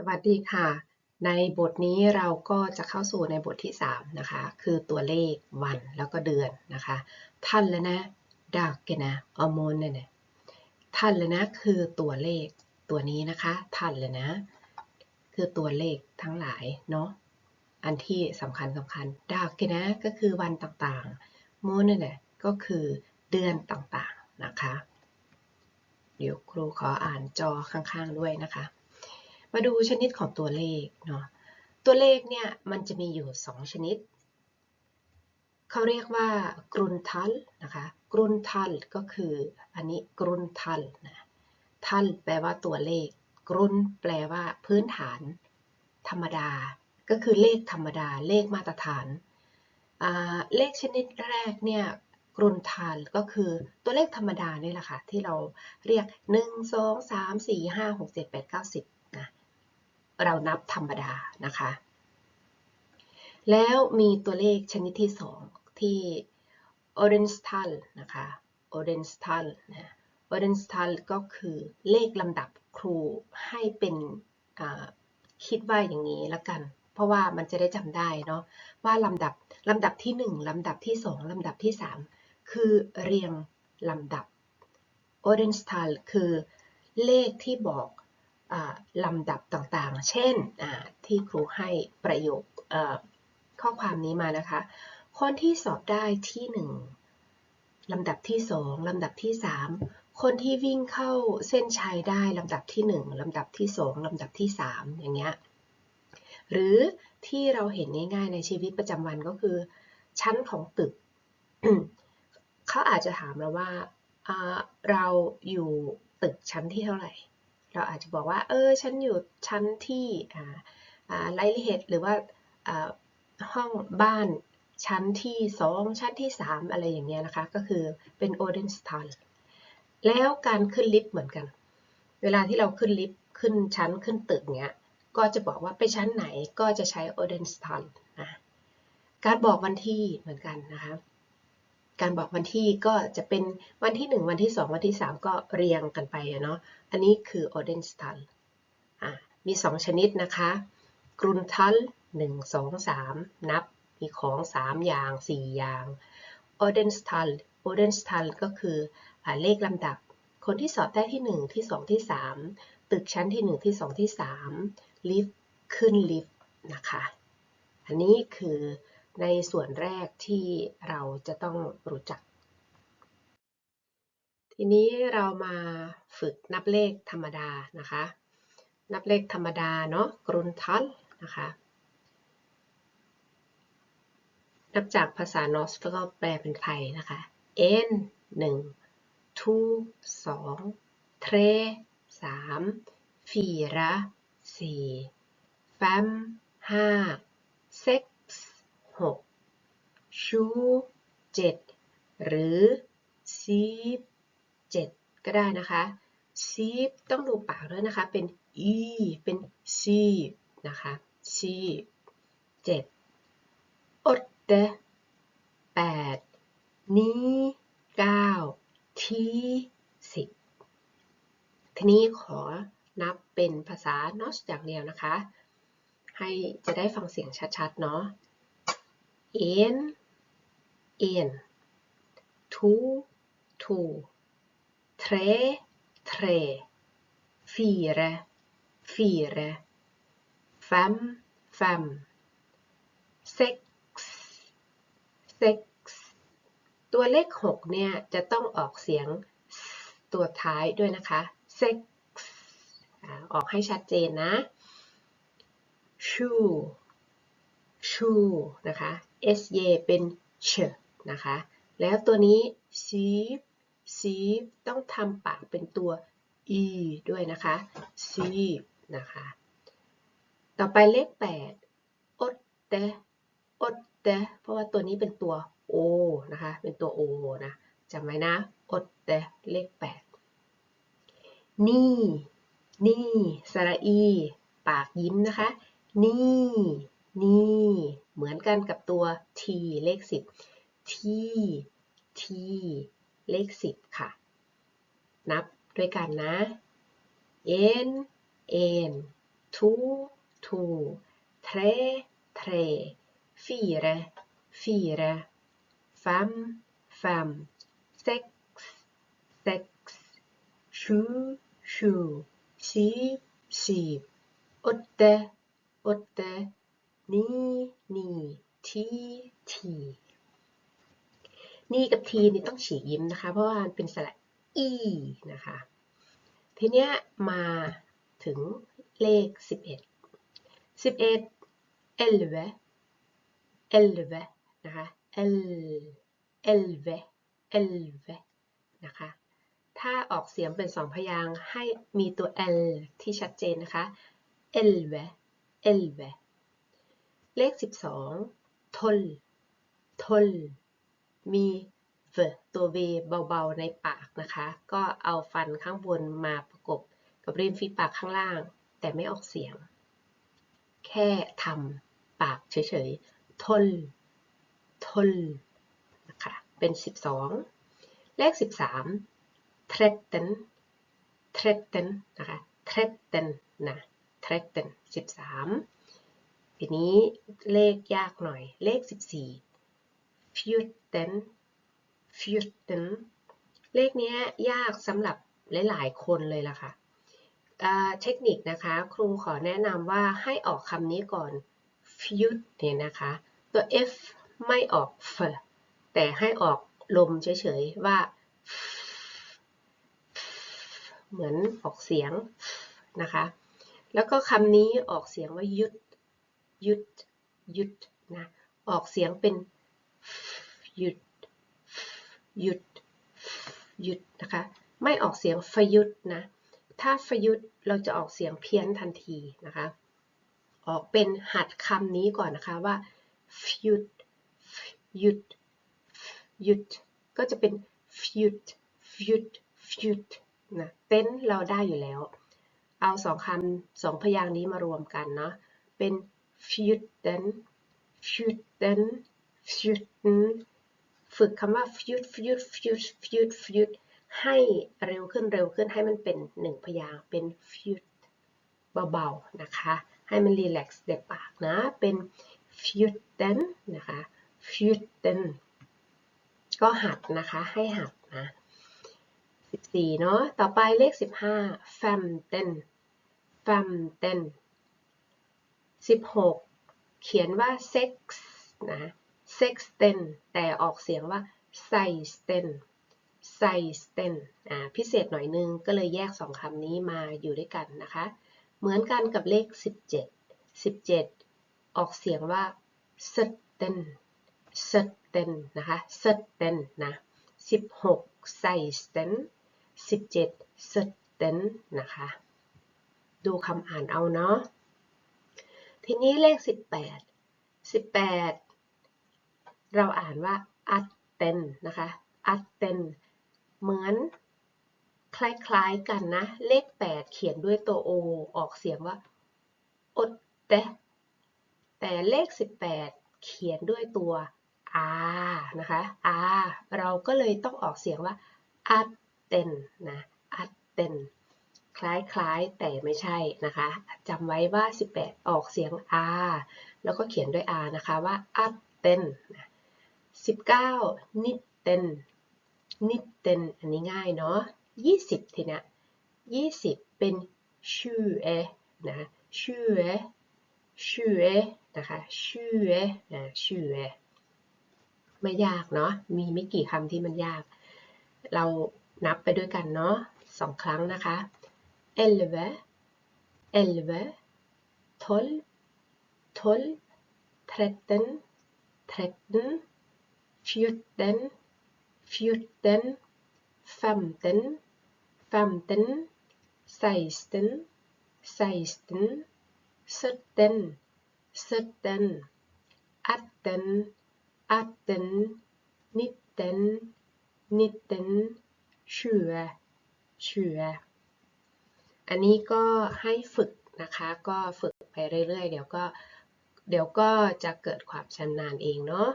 สวัสดีค่ะ ในบทนี้เราก็จะเข้าสู่ในบทที่ 3 นะคะ คือตัวเลขวันแล้วก็เดือนนะคะ ท่านแล้วนะดักกันนะอโมนเนี่ยท่านแล้วนะคือตัวเลขตัวนี้นะคะท่านเลยนะ คือตัวเลขทั้งหลายเนาะอันที่สำคัญสำคัญดักกันนะก็คือวันต่างๆโมนเนี่ยก็คือเดือนต่างๆนะคะ เดี๋ยวครูขออ่านจอข้างๆด้วยนะคะ มาดูชนิดของตัวเลขเนาะ ตัวเลขเนี่ยมันจะมีอยู่ 2 ชนิด เขาเรียกว่ากรุนทัลนะคะ กรุนทัลก็คืออันนี้กรุนทัลนะ ทัลแปลว่าตัวเลข กรุนแปลว่าพื้นฐาน ธรรมดา ก็คือเลขธรรมดา เลขมาตรฐาน เลขชนิดแรกเนี่ยกรุนทัลก็คือตัวเลขธรรมดานี่แหละค่ะ ที่เราเรียก 1 2 3 4 5 6 7 8 9 10 เรานับธรรมดานะคะ แล้วมีตัวเลขชนิดที่ 2 ที่ o r e n s t a l นะคะ o r e n s t a l นะ o r e n s t a l ก็คือเลขลำดับครูให้เป็นคิดว่าอย่างนี้ละกัน เพราะว่ามันจะได้จำได้เนาะว่าลำดับลำดับที่ 1 ลำดับที่ 2 ลำดับที่ 3 คือเรียงลำดับ o r e n s t a l คือเลขที่บอก ลำดับต่างๆ เช่นที่ครูให้ประโยคข้อความนี้มานะคะ คนที่สอบได้ที่ 1 ลำดับที่ 2 ลำดับที่ 3 คนที่วิ่งเข้าเส้นชัยได้ลำดับที่ 1 ลำดับที่ 2 ลำดับที่ 3 อย่างเงี้ย หรือที่เราเห็นง่ายๆในชีวิตประจำวันก็คือ ชั้นของตึก เขาอาจจะถามเราว่าเราอยู่ตึกชั้นที่เท่าไหร่ เราอาจจะบอกว่า เออ ฉันอยู่ชั้นที่ไลท์เฮดหรือว่าห้องบ้านชั้นที่ 2 ชั้นที่ 3 อะไรอย่างเงี้ยนะคะ ก็คือเป็นโอเดนสตันแล้วการขึ้นลิฟต์เหมือนกัน เวลาที่เราขึ้นลิฟต์ขึ้นชั้นขึ้นตึกเนี้ย ก็จะบอกว่าไปชั้นไหนก็จะใช้โอเดนสตันนะ การบอกวันที่เหมือนกันนะคะ การบอกวันที่ก็จะเป็นวันที่ 1 วันที่ 2 วันที่ 3 ก็เรียงกันไปเนาะ อันนี้คือ o d e n s t a l อ่ามี 2 ชนิดนะคะ กรุนทัล1 2 3 นับ มีของ 3 อย่าง 4 อย่าง o d e n s t a l o d e n s t a l ก็คืออเลขลำดับ คนที่สอบได้ที่ 1 ที่ 2 ที่ 3 ตึกชั้นที่ 1 ที่ 2 ที่ 3 ลิฟต์ขึ้นลิฟต์นะคะ อันนี้คือ ในส่วนแรกที่เราจะต้องรู้จัก ทีนี้เรามาฝึกนับเลขธรรมดานะคะ นับเลขธรรมดาเนาะกรุนทัลนะคะ นับจากภาษานอสแล้วก็แปลเป็นไทยนะคะ n 1 2 2 3 3 4 4 5 5 6 6ชูเจ็ดหรือซีบเจ็ดก็ได้นะคะซีบต้องดูปากด้วยนะคะ เป็นอีเป็นซีนะคะซีเจ็ดอดเดแปดนี้เก้าทีสิบทีนี้ขอนับเป็นภาษานอสอย่างเดียวนะคะ ให้จะได้ฟังเสียงชัดๆ เนาะ en, en, to, to, tre, tre, fire, fire, fem, fem, seks, seks ตัวเลข6เนี่ยจะต้องออกเสียงตัวท้ายด้วยนะคะ six ออกให้ชัดเจนนะ shoe shoe นะคะ s y เป็น ch นะคะ แล้วตัวนี้ sheep sheep ต้องทำปากเป็นตัว e ด้วยนะคะ sheep นะคะ ต่อไปเลข8 o t t e o t t e เพราะว่าตัวนี้เป็นตัว o นะคะ เป็นตัว o นะจำไว้นะ o t t e เลข 8 นี่ นี่สระอี ปากยิ้มนะคะ นี่ นี่เหมือนกันกับตัว t เลข 10 t t เลข 10 ค่ะ นับด้วยกันนะ n n two two tre tre fire fire fem fem sex sex sju sju syv syv åtte åtte ni ni ทีทีนี่กับทีนี่ต้องฉีกยิ้มนะคะ เพราะว่ามันเป็นสระอีนะคะ ทีเนี้ยมาถึงเลข 11 11 11 11นะคะ L L L นะคะ ถ้าออกเสียงเป็นสองพยางค์ให้มีตัว L ที่ชัดเจนนะคะ L L เลข 12ทลทลมีเวตัว V เบาๆในปากนะคะ ก็เอาฟันข้างบนมาประกบกับริมฝีปากข้างล่าง แต่ไม่ออกเสียง แค่ทำปากเฉยๆทลทลนะคะ เป็น 12 เลข 13 tretten tretten นะคะ tretten นะ tretten 13 ทีนี้เลขยากหน่อย เลข 14 fjorten fjorten เลขนี้ยากสำหรับหลาย ๆ คนเลยล่ะค่ะเทคนิคนะคะ ครูขอแนะนำว่าให้ออกคำนี้ก่อน f u t เนี่ยนะคะ ตัว f ไม่ออก f แต่ให้ออกลมเฉย ๆ ว่า เหมือนออกเสียงนะคะ แล้วก็คำนี้ออกเสียงว่ายุด ยุดยุดนะ ออกเสียงเป็นหยุดหยุดหยุดนะคะ ไม่ออกเสียงฟยุดนะ ถ้าฟยุดเราจะออกเสียงเพี้ยนทันทีนะคะ ออกเป็นหัดคำนี้ก่อนนะคะว่าฟยุดหยุดหยุดก็จะเป็นฟยุดฟยุดฟยุดนะเต้นเราได้อยู่แล้ว เอาสองคำสองพยางค์นี้มารวมกันเนาะเป็น fjuten fjuten fjuten ฝึกคำว่า fjut fjut fjut fjut fjut ให้เร็วขึ้นเร็วขึ้นให้มันเป็นหนึ่งพยางค์เป็น fjut เบาๆนะคะ ให้มันรีแลกซ์ในปากนะ เป็น fjuten นะคะ fjuten ก็หัดนะคะ ให้หัดนะ 14 เนาะ ต่อไปเลข 15 femten femten 16 เขียนว่า sex นะ sexten แต่ออกเสียงว่า sexten sexten อ่าพิเศษหน่อยนึงก็เลยแยกสองคำนี้มาอยู่ด้วยกันนะคะ เหมือนกันกับเลข 17 17 ออกเสียงว่า setten setten นะคะ setten นะ 16 sexten 17 setten นะคะ ดูคำอ่านเอาเนาะ ทีนี้เลข 18 18 เราอ่านว่าอัตเตนนะคะอัตเตนเหมือนคล้ายๆกันนะ เลข 8 เขียนด้วยตัว O ออกเสียงว่าอดเตแต่เลข 18 เขียนด้วยตัว R นะคะ R เราก็เลยต้องออกเสียงว่าอัตเตนนะอัตเตน คล้ายๆ แต่ไม่ใช่นะคะจำไว้ว่า 18 ออกเสียง r แล้วก็เขียนด้วย r นะคะว่าอัตเตน19นิเตนนิเตนอันนี้ง่ายเนาะ20 ทีนี้20 เป็นชื่อเอนะชื่อเอชื่อเอนะคะชื่อเอนะชื่อเอไม่ยากเนาะมีไม่กี่คำที่มันยาก เรานับไปด้วยกันเนาะสองครั้งนะคะ elve, elve, tolv, tolv, tretten, tretten, fjorten, fjorten, femten, femten, seksten, seksten, sytten, sytten, atten, atten, nitten, nitten, tjue, tjue. อันนี้ก็ให้ฝึกนะคะ ก็ฝึกไปเรื่อยๆ เดี๋ยวก็เดี๋ยวก็จะเกิดความชำนาญเองเนาะ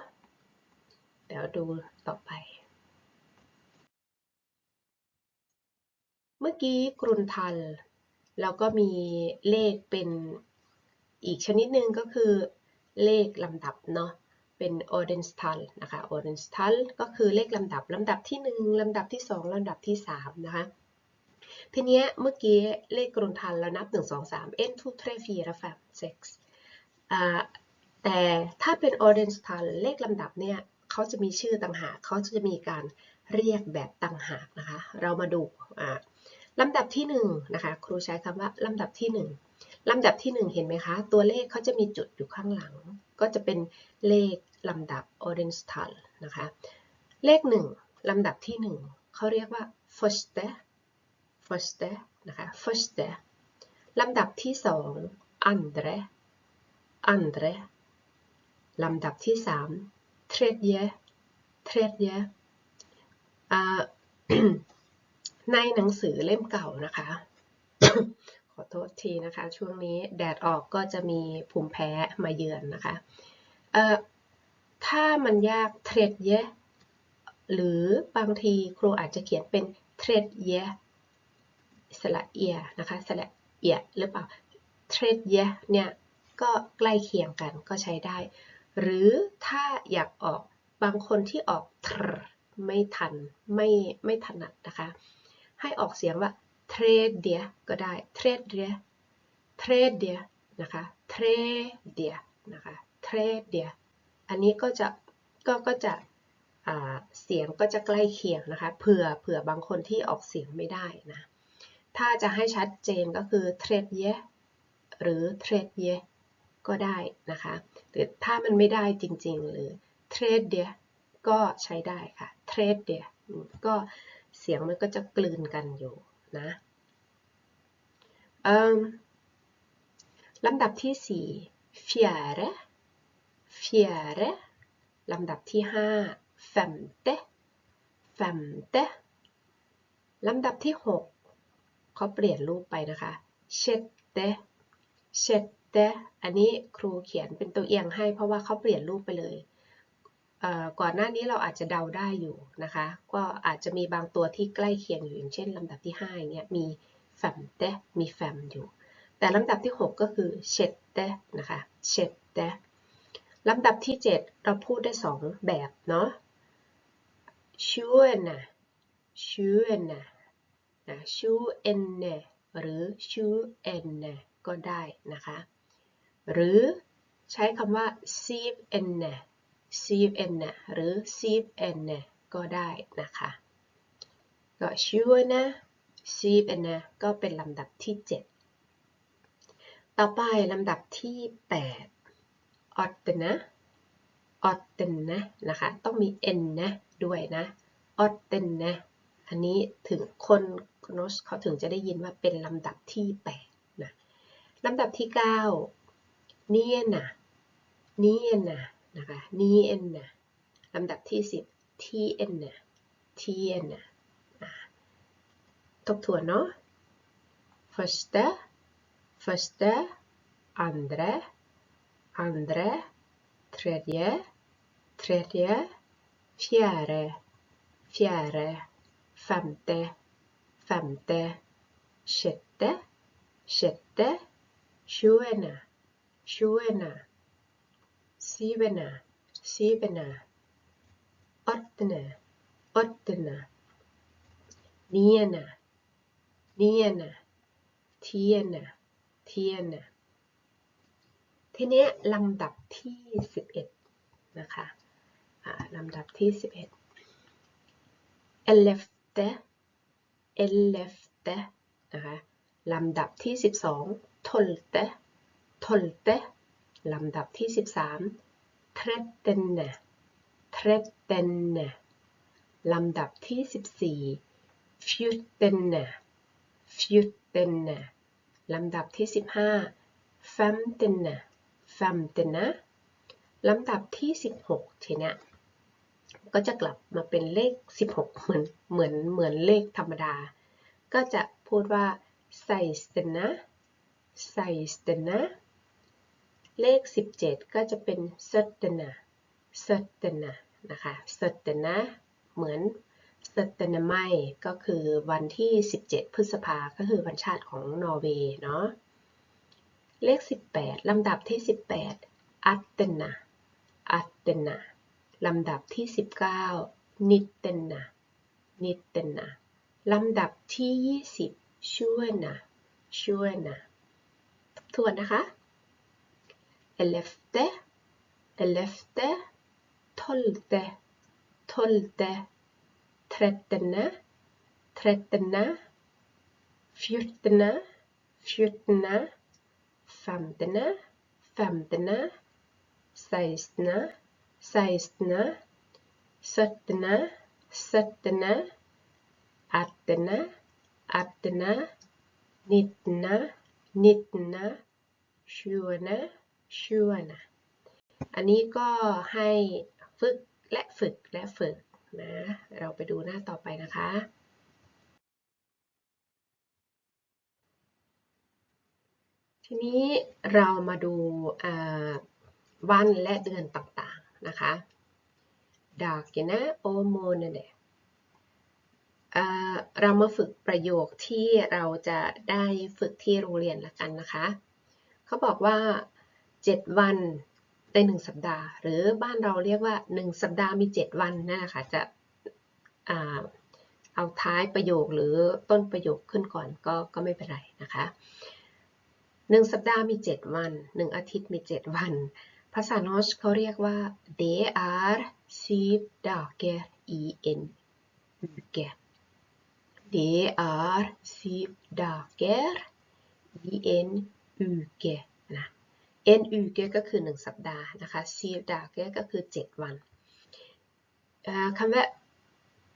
เดี๋ยวดูต่อไป เมื่อกี้กรุนทัลแล้วก็มีเลขเป็นอีกชนิดหนึ่งก็คือเลขลำดับเนาะ เป็น ordenstal นะคะ ordenstal ก็คือเลขลำดับลำดับที่ 1 ลำดับที่ 2 ลำดับที่ 3 นะคะ ทีเนี้ยเมื่อกี้เลขกรุนทันเรานับ 1 2 3 1 2 3 4 5 6อ่าแต่ถ้าเป็น ordenstal เลขลำดับเนี่ยเขาจะมีชื่อต่างหากเขาจะมีการเรียกแบบต่างหากนะคะ เรามาดูอ่าลำดับที่1นะคะครูใช้คำว่าลำดับที่ 1 ลำดับที่ 1 เห็นไหมคะ ตัวเลขเขาจะมีจุดอยู่ข้างหลัง ก็จะเป็นเลขลำดับ ordenstal นะคะ เลข 1 ลำดับที่ 1 เขาเรียกว่า förste förste นะคะ förste ลำดับที่2 andre andre ลำดับที่3 tredje tredje ในหนังสือเล่มเก่านะคะ ขอโทษทีนะคะ ช่วงนี้แดดออกก็จะมีภูมิแพ้มาเยือนนะคะ ถ้ามันยากเทรดเยหรือบางทีครูอาจจะเขียนเป็นเทรดเย สละเอียนะคะสละเอียหรือเปล่าเทรดเยเนี่ยก็ใกล้เคียงกันก็ใช้ได้ หรือถ้าอยากออกบางคนที่ออกทรไม่ทันไม่ไม่ถนัดนะคะ ให้ออกเสียงว่าเทรดเดียก็ได้เทรดเดียเทรดเดียนะคะเทรดเดียนะคะเทรดเดียอันนี้ก็จะก็ก็จะเสียงก็จะใกล้เคียงนะคะเผื่อเผื่อบางคนที่ออกเสียงไม่ได้นะ ถ้าจะให้ชัดเจนก็คือเทรดเยหรือเทรดเยก็ได้นะคะหรือถ้ามันไม่ได้จริงๆ หรือเทรดเดียก็ใช้ได้ค่ะเทรดเดียก็เสียงมันก็จะกลืนกันอยู่นะลำดับที่ 4 fjärde fjärde ลำดับที่ 5 femte femte ลำดับที่ 6 เขาเปลี่ยนรูปไปนะคะ sjätte sjätte อันนี้ครูเขียนเป็นตัวเอียงให้เพราะว่าเขาเปลี่ยนรูปไปเลยก่อนหน้านี้เราอาจจะเดาได้อยู่นะคะ ก็อาจจะมีบางตัวที่ใกล้เคียงอยู่อย่างเช่นลำดับที่5อย่างเงี้ยมีแฟมเตมีแฟมอยู่ แต่ลำดับที่ 6 ก็คือเชตเตนะคะเชตเตลำดับที่ 7 เราพูดได้ 2 แบบเนาะชูเอนนะชูเอนนะ นะชูเอ็นเนหรือชูเอ็นเนก็ได้นะคะ หรือใช้คำว่า sieve เอ็นเน CFN นะหรือ CFN นะก็ได้นะคะก็ชื่อนะ CFN นะก็เป็นลำดับที่ 7 ต่อไปลำดับที่8 o t t e n นะ o t t e n นะนะคะ ต้องมี N นะด้วยนะ o t t e n นะอันนี้ถึงคน โนสเขาถึงจะได้ยินว่าเป็นลำดับที่8นะลำดับที่9เนียนะเนียนะนะคะนี่นนะลำดับที่ 10 ทีเอนนะทีเอนนะทบทวนเนาะ första första andra andra tredje tredje fjärde fjärde femte femte sjätte sjätte tjugoena tjugoena syvende, syvende, åttende, åttende, niende, niende, tiende, tiende ทีนี้ลำดับที่ 11 นะคะลำดับที่ 11 elfte elfte นะคะลำดับที่ 12 tolvte tolvte ลำดับที่ 13 trettende trettende ลำดับที่ 14 fjortende fjortende ลำดับที่ 15 femtende femtende ลำดับที่ 16ทีเนี้ย ก็จะกลับมาเป็นเลข 16 เหมือนเหมือนเหมือนเลขธรรมดา ก็จะพูดว่า sextende sextende เลข 17 ก็จะเป็น s เต n a s เต n a นะคะ s เต n a เหมือนสเตนไมก็คือวันที่ 17 พฤษภาก็คือวันชาติของนอร์เวย์เนาะเลข 18 ลำดับที่ 18 อัตเตนาอัตเตนา ลำดับที่ 19 นิตเตนานิตเตนาลำดับที่ 20ช่วยนะช่วยนะทวนนะคะ elfte, elfte, tolvte, tolvte, trettende, trettende, fjortende, fjortende, femtende, femtende, sekstende, sekstende, syttende, syttende, attende, attende, nittende, nittende, tjuende, ชื่อนะอันนี้ก็ให้ฝึกและฝึกและฝึกนะ เราไปดูหน้าต่อไปนะคะ ทีนี้เรามาดูวันและเดือนต่าง นะคะดากนะโอโมนเนี่ยเรามาฝึกประโยคที่เราจะได้ฝึกที่โรงเรียนละกันนะคะ เขาบอกว่า 7 วันใน1สัปดาห์ หรือบ้านเราเรียกว่า 1 สัปดาห์มี 7 วันนั่นแหละค่ะจะเอาท้ายประโยคหรือต้นประโยคขึ้นก่อนก็ก็ไม่เป็นไรนะคะ 1 สัปดาห์มี 7 วัน 1 อาทิตย์มี 7 วัน ภาษาโนชเขาเรียกว่า det är syv dagar i en uke det är syv dagar i en uke นะ en uke ก็คือ 1 สัปดาห์นะคะ syv dagar ก็คือ 7 วันคำว่า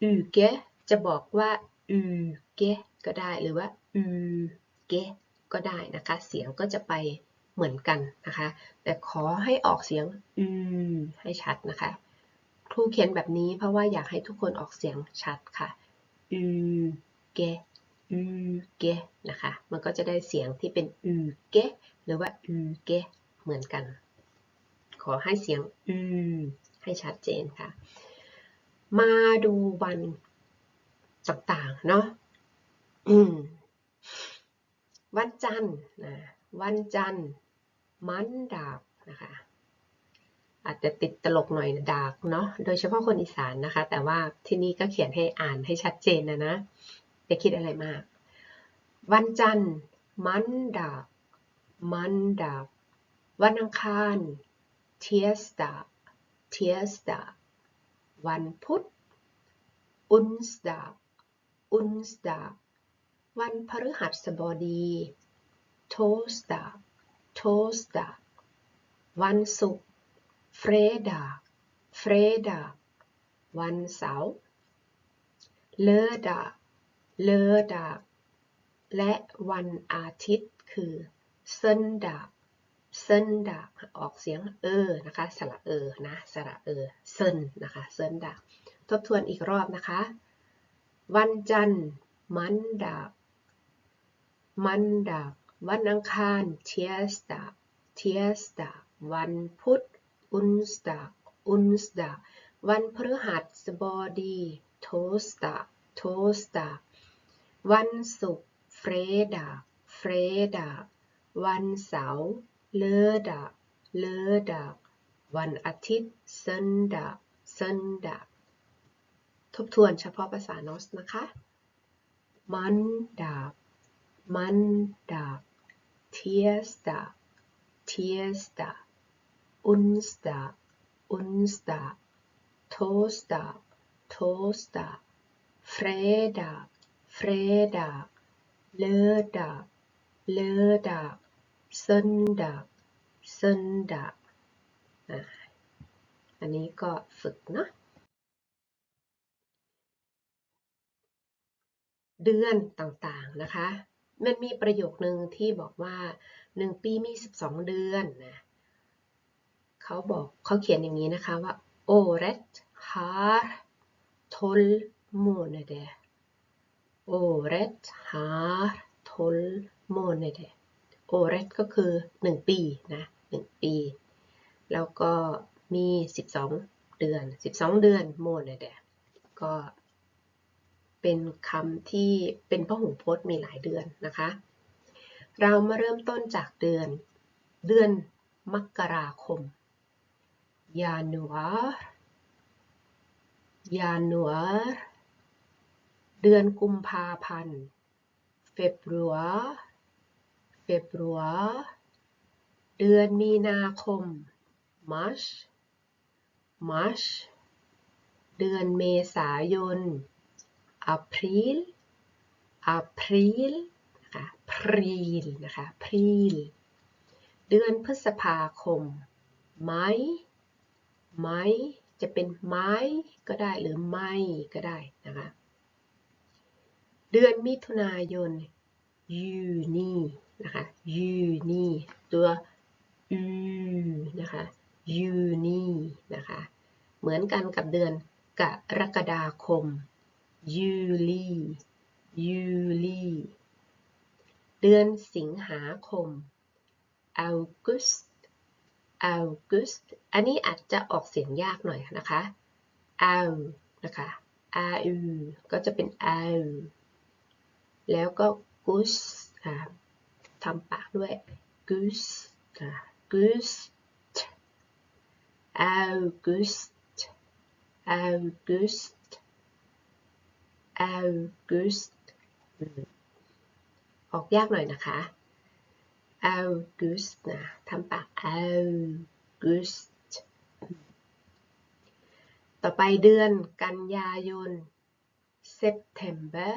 uke จะบอกว่า uke ก็ได้หรือว่า uke ก็ได้นะคะ เสียงก็จะไป เหมือนกันนะคะ แต่ขอให้ออกเสียง u ให้ชัดนะคะ ครูเขียนแบบนี้เพราะว่าอยากให้ทุกคนออกเสียงชัดค่ะ uke uke นะคะ มันก็จะได้เสียงที่เป็น uke หรือว่าอือเกเหมือนกัน ขอให้เสียงอือให้ชัดเจนค่ะ มาดูวันต่างๆ เนาะวันจันทร์นะวันจันทร์ มันดาบนะคะอาจจะติดตลกหน่อยดากเนาะโดยเฉพาะคนอีสานนะคะ แต่ว่าที่นี่ก็เขียนให้อ่านให้ชัดเจนนะนะอย่าคิดอะไรมาก วันจันทร์มันดาบมันดับวันอังคารเทียสตาเทียสตาวันพุธอุนสดาอุนสดาวันพฤหัสบดีโทสดาโทสดาวันศุกร์เฟรดาเฟรดาวันเสาร์เลดาเลดาและวันอาทิตย์คือเซินดาเซินดาออกเสียงเออนะคะสระเออนะสระเออเซินนะคะเซินดาทบทวนอีกรอบนะคะ วันจันทร์มันดามันดา วันอังคารเทียสดาเทียสดาวันพุธอุนสดาอุนสดาวันพฤหัสบดีโทสตาโทสตาวันศุกร์เฟรดาเฟรดาวันเสาร์เลอดาเลอดาวันอาทิตย์เซนดาเซนดาทบทวนเฉพาะภาษาโนสนะคะ มันดามันดา ทียสดาเทียสดาอุนสดาอุนสดาโทสดาโทสดาเฟรดาเฟรดาเลอดาเลอดา söndag söndag อันนี้ก็ฝึกนะเดือนต่างๆนะคะ มันมีประโยคนึงที่บอกว่า 1 ปีมี 12 เดือนนะเขาบอกเขาเขียนอย่างนี้นะคะว่า året har 12 månader året har 12 månader โอเรสก็คือ 1 ปีนะ1ปี แล้วก็มี 12 เดือน 12 เดือนโมนเดก็ เป็นคำที่เป็นพหูพจน์มีหลายเดือนนะคะ เรามาเริ่มต้นจากเดือน เดือนมกราคมยานัวยานัวเดือนกุมภาพันธ์เฟบรัวเฟบรัวเดือนมีนาคม March March เดือนเมษายน April April นะคะ April นะคะ April เดือนพฤษภาคม May May จะเป็นไม้ก็ได้หรือไม่ก็ได้นะคะ เดือนมิถุนายนยูนีนะคะยูนีตัวอูนะคะยูนีนะคะ เหมือนกันกับเดือนกรกฎาคม ยูลียูลีเดือนสิงหาคมอ u กุส August อันนี้อาจจะออกเสียงยากหน่อยนะคะ au นะคะ au ก็จะเป็น au แล้วก็ gus ค่ะทำปากด้วย gus ค่ะ gus August August August ออกยากหน่อยนะคะ August นะทำปาก August ต่อไปเดือนกันยายน September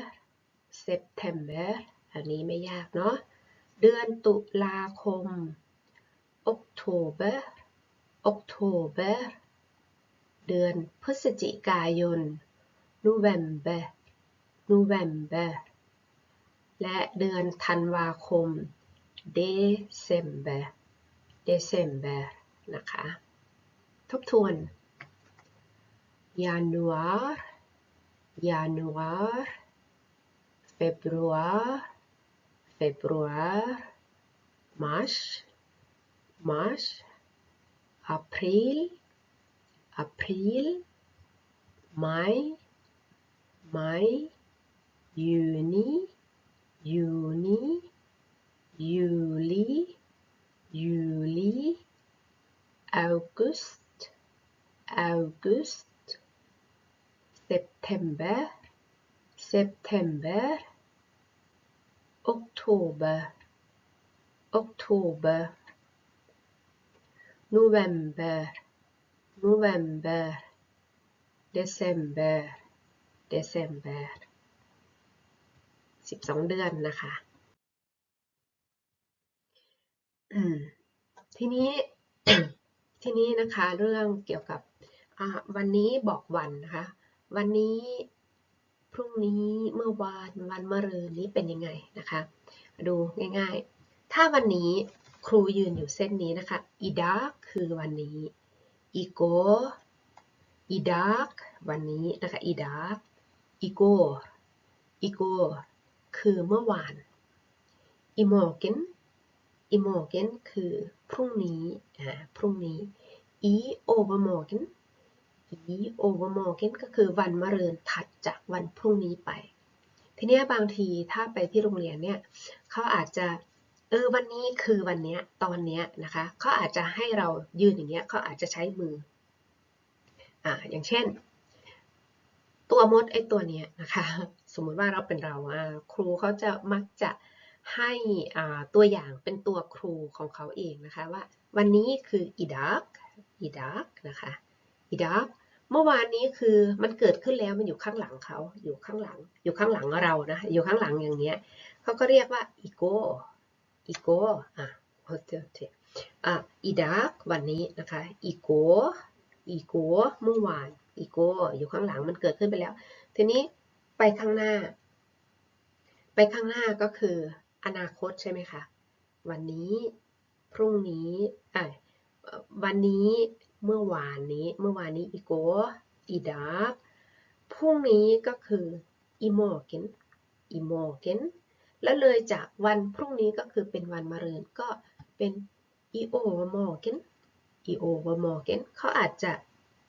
September อันนี้ไม่ยากเนาะ เดือนตุลาคม October October เดือนพฤศจิกายน November November และเดือนธันวาคม December December นะคะ ทบทวน Januar Januar Februar Februar Mars Mars April April Mai Mai Juni Juni Juli, Juli, August, August, September, September, Oktober, Oktober, November, November, December, December 12 เดือนนะคะทีนี้ทีนี้นะคะเรื่องเกี่ยวกับวันนี้บอกวันนะคะวันนี้พรุ่งนี้เมื่อวานวันมะรืนนี้เป็นยังไงนะคะ ดูง่ายๆ ถ้าวันนี้ครูยืนอยู่เส้นนี้นะคะอีดาคือวันนี้อีโกอีดาวันนี้นะคะอีดาอีโกอีโก คือเมื่อวานอีโมเกนอีโมเกนคือพรุ่งนี้อ่าพรุ่งนี้อีโอเวอร์มอร์เกนอีโอเวอร์มเกนก็คือวันมะรืนถัดจากวันพรุ่งนี้ไป ทีนี้บางทีถ้าไปที่โรงเรียนเนี่ยเขาอาจจะเออวันนี้คือวันเนี้ยตอนเนี้ยนะคะเขาอาจจะให้เรายืนอย่างเงี้ยเขาอาจจะใช้มืออ่าอย่างเช่น ตัวมดไอตัวเนี้ยนะคะ สมมุติว่าเราเป็นเราครูเขาจะมักจะให้ตัวอย่างเป็นตัวครูของเขาเองนะคะว่า วันนี้คืออีดักอีดักนะคะอีดักเมื่อวานนี้คือมันเกิดขึ้นแล้วมันอยู่ข้างหลังเขาอยู่ข้างหลัง อยู่ข้างหลังเรานะอยู่ข้างหลังอย่างเนี้ยเขาก็เรียกว่าอีโกอีโกอะโอเคโอเคอะอีดักวันนี้นะคะอีโกอีโกเมื่อวาน อีโกอยู่ข้างหลังมันเกิดขึ้นไปแล้ว ทีนี้ไปข้างหน้า ไปข้างหน้าก็คืออนาคตใช่ไหมคะ วันนี้พรุ่งนี้วันนี้เมื่อวานนี้เมื่อวานนี้อีโกอีดาพรุ่งนี้ก็คืออีโมเกนอีโมเกนแล้วเลยจากวันพรุ่งนี้ก็คือเป็นวันมะรืนก็เป็นอีโอวมอเกนอีโอวมอเกนเขาอาจจะ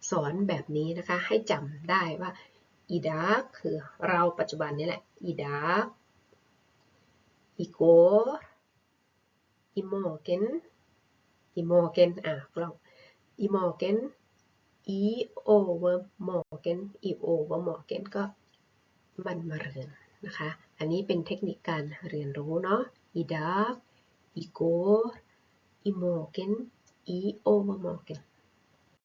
สอนแบบนี้นะคะ ให้จำได้ว่าอีดาคือเราปัจจุบันนี่แหละอีดาอีโกอีมอเกนอีมอเกนอะกล้องอีมอเกนอีโอเวอร์มอเกนอีโอเวอร์มอเกนก็มันมาเรือนนะคะ อันนี้เป็นเทคนิคการเรียนรู้เนาะอีดาอีโกอีมอเกนอีโอเวอร์มอเกน